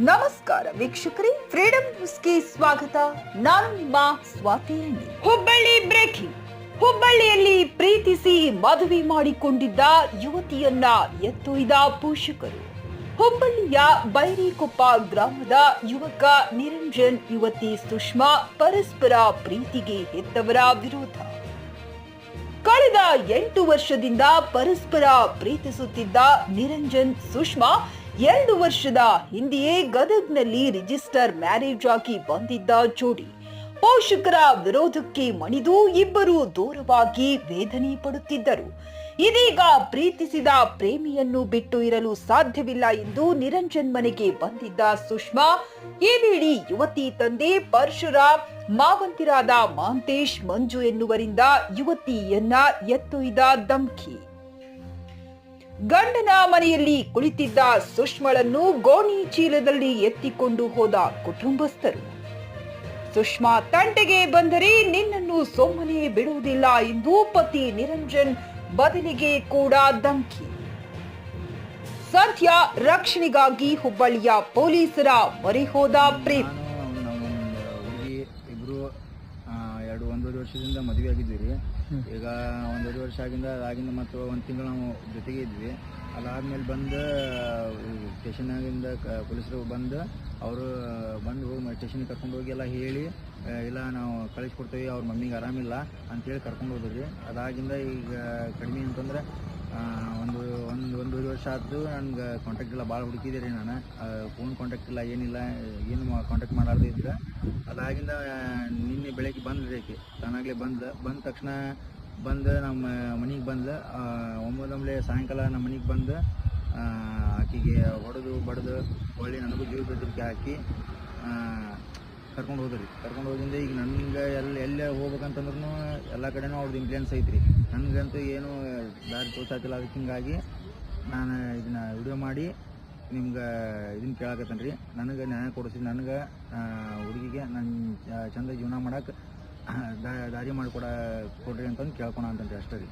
ನಮಸ್ಕಾರ ವೀಕ್ಷಕರೇ. ಫ್ರೀಡಂ ನ್ಯೂಸ್ಗೆ ಸ್ವಾಗತ. ನಾನು ಮಾ ಸ್ವಾತಿ ಹುಬ್ಬಳ್ಳಿ ಬ್ರೇಕಿಂಗ್ ಹುಬ್ಬಳ್ಳಿಯಲ್ಲಿ ಪ್ರೀತಿಸಿ ಮದುವೆ ಮಾಡಿಕೊಂಡಿದ್ದ ಯುವತಿಯನ್ನ ಎತ್ತೊಯ್ದ ಪೋಷಕರು. ಹುಬ್ಬಳ್ಳಿಯ ಬೈರಿಕೊಪ್ಪ ಗ್ರಾಮದ ಯುವಕ ನಿರಂಜನ್ ಯುವತಿ ಸುಷ್ಮಾ ಪರಸ್ಪರ ಪ್ರೀತಿಗೆ ಹೆತ್ತವರ ವಿರೋಧ. ಕಳೆದ ಎಂಟು ವರ್ಷದಿಂದ ಪರಸ್ಪರ ಪ್ರೀತಿಸುತ್ತಿದ್ದ ನಿರಂಜನ್ ಸುಷ್ಮಾ ಎರಡು ವರ್ಷದ ಹಿಂದೆಯೇ ಗದಗ್ನಲ್ಲಿ ರಿಜಿಸ್ಟರ್ ಮ್ಯಾರೇಜ್ ಆಗಿ ಬಂದಿದ್ದ ಜೋಡಿ. ಪೋಷಕರ ವಿರೋಧಕ್ಕೆ ಮಣಿದು ಇಬ್ಬರು ದೂರವಾಗಿ ವೇದನೆ ಪಡುತ್ತಿದ್ದರು. ಇದೀಗ ಪ್ರೀತಿಸಿದ ಪ್ರೇಮಿಯನ್ನು ಬಿಟ್ಟು ಇರಲು ಸಾಧ್ಯವಿಲ್ಲ ಎಂದು ನಿರಂಜನ್ ಮನೆಗೆ ಬಂದಿದ್ದ ಸುಷ್ಮಾ, ಈ ವೇಳೆ ಯುವತಿ ತಂದೆ ಪರಶುರಾಮ್, ಮಾವಂತಿರಾದ ಮಾಂತೇಶ್, ಮಂಜು ಎನ್ನುವರಿಂದ ಯುವತಿಯನ್ನ ಎತ್ತೊಯ್ದ ಧಮ್ಕಿ. ಗಂಡನ ಮನೆಯಲ್ಲಿ ಕುಳಿತಿದ್ದ ಸುಷ್ಮಳನ್ನು ಗೋಣಿ ಚೀಲದಲ್ಲಿ ಎತ್ತಿಕೊಂಡು ಹೋದ ಕುಟುಂಬಸ್ಥರು. ಸುಷ್ಮಾ ತಂಟೆಗೆ ಬಂದರೆ ನಿನ್ನನ್ನು ಸೊಮ್ಮನೆ ಬಿಡುವುದಿಲ್ಲ ಎಂದು ಪತಿ ನಿರಂಜನ್ ಬದಲಿಗೆ ಕೂಡ ಧಮಕಿ. ಸದ್ಯ ರಕ್ಷಣೆಗಾಗಿ ಹುಬ್ಬಳ್ಳಿಯ ಪೊಲೀಸರ ಮೊರೆ ಹೋದ ಒಂದೂವರೆ ವರ್ಷದಿಂದ ಮದುವೆ ಆಗಿದ್ವಿ ರೀ ಈಗ ಒಂದೂವರೆ ವರ್ಷ ಆಗಿಂದ ಅದಾಗಿಂದ ಮತ್ತು ಒಂದು ತಿಂಗಳು ನಾವು ಜೊತೆಗೆ ಇದ್ವಿ. ಅದಾದ್ಮೇಲೆ ಬಂದು ಸ್ಟೇಷನ್ನಾಗಿಂದ ಪೊಲೀಸರು ಬಂದು ಅವರು ಬಂದು ಹೋಗಿ ಸ್ಟೇಷನ್ಗೆ ಕರ್ಕೊಂಡು ಹೋಗಿ ಎಲ್ಲ ಹೇಳಿ ಇಲ್ಲ ನಾವು ಕಳಿಸ್ಕೊಡ್ತೀವಿ ಅವ್ರ ಮಮ್ಮಿಗೆ ಆರಾಮಿಲ್ಲ ಅಂತೇಳಿ ಕರ್ಕೊಂಡು ಹೋದ್ರಿ ಅದಾಗಿಂದ ಈಗ ಕಡಿಮೆ ಅಂತಂದ್ರೆ ಒಂದು ಒಂದು, ಒಂದೂವರೆ ವರ್ಷ ಆಯ್ತು ನನ್ಗೆ ಕಾಂಟ್ಯಾಕ್ಟ್ ಇಲ್ಲ ಭಾಳ ಹುಡುಕಿದೆ ರೀ ನಾನು. ಫೋನ್ ಕಾಂಟ್ಯಾಕ್ಟ್ ಇಲ್ಲ, ಏನಿಲ್ಲ, ಏನು ಕಾಂಟ್ಯಾಕ್ಟ್ ಮಾಡಾರ್ದು ಇದ್ರೆ. ಅದಾಗಿಂದ ನಿನ್ನೆ ಬೆಳಗ್ಗೆ ಬಂದ್ರಿ ಆಕೆ. ತಾನಾಗಲೇ ಬಂದು ಬಂದ ತಕ್ಷಣ ಬಂದು ನಮ್ಮ ಮನೆಗೆ ಬಂದು ಒಂಬತ್ತೊಂಬಳೆ ಸಾಯಂಕಾಲ ನಮ್ಮ ಮನೆಗೆ ಬಂದು ಆಕೆಗೆ ಹೊಡೆದು, ಬಡಿದು ಹೊಳ್ಳಿ ನನಗೂ ಜೀವ ಬೆದರಿಕೆ ಹಾಕಿ ಕರ್ಕೊಂಡು ಹೋದ್ರಿ ಕರ್ಕೊಂಡು ಹೋದಿಂದ ಈಗ ನನಗೆ ಎಲ್ಲಿ ಎಲ್ಲೇ ಹೋಗ್ಬೇಕಂತಂದ್ರೂ ಎಲ್ಲ ಕಡೆನೂ ಅವ್ರದ್ದು ಇನ್ಫ್ಲೂಯೆನ್ಸ್ ಐತ್ರಿ ನನಗಂತೂ ಏನು ದಾರಿ ತೋರ್ಸಾತಿಲ್ಲ. ಅದಕ್ಕೆ ಹಿಂಗಾಗಿ ನಾನು ಇದನ್ನ ವಿಡಿಯೋ ಮಾಡಿ ನಿಮ್ಗೆ ಇದನ್ನ ಕೇಳಕತ್ತೇನೆ ರೀ. ನನಗೆ ನ್ಯಾಯ ಕೊಡಿಸಿ, ನನಗೆ ಹುಡುಗಿಗೆ ನನ್ನ ಚಂದ ಜೀವನ ಮಾಡಕ್ಕೆ ದಾರಿ ಮಾಡಿಕೊಡ, ಕೊಡ್ರಿ ಅಂತಂದು ಕೇಳ್ಕೊಳ ಅಂತಂದ್ರೆ ಅಷ್ಟೇ ರೀ.